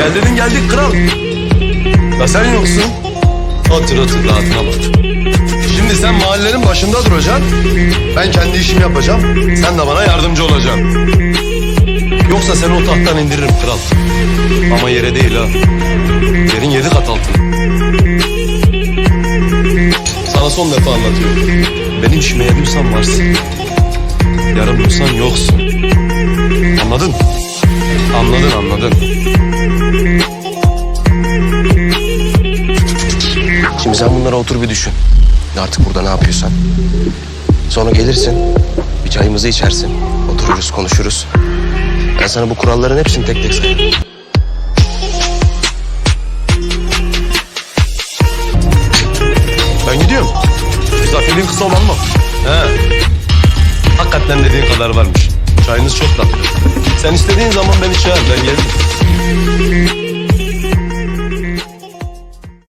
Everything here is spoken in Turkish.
Gel dedin geldik kral. Ya sen yoksun. Otur otur rahatına bak. Şimdi sen mahallenin başında duracaksın. Ben kendi işimi yapacağım. Sen de bana yardımcı olacaksın. Yoksa seni o tahttan indiririm kral. Ama yere değil ha. Yerin yedi kat altın. Sana son defa anlatıyorum. Benim işime yarıyorsan varsın. Yaramıyorsan yoksun. Anladın? Anladın anladın. Şimdi sen bunlara otur bir düşün. Artık burada ne yapıyorsan. Sonra gelirsin, bir çayımızı içersin. Otururuz, konuşuruz. Ben sana bu kuralların hepsini tek tek sayarım. Ben gidiyorum. Misafirliğin kısa olan mı? He. Hakikaten dediğin kadar varmış. Çayınız çok tatlı. Sen istediğin zaman beni çağır ben gelirim.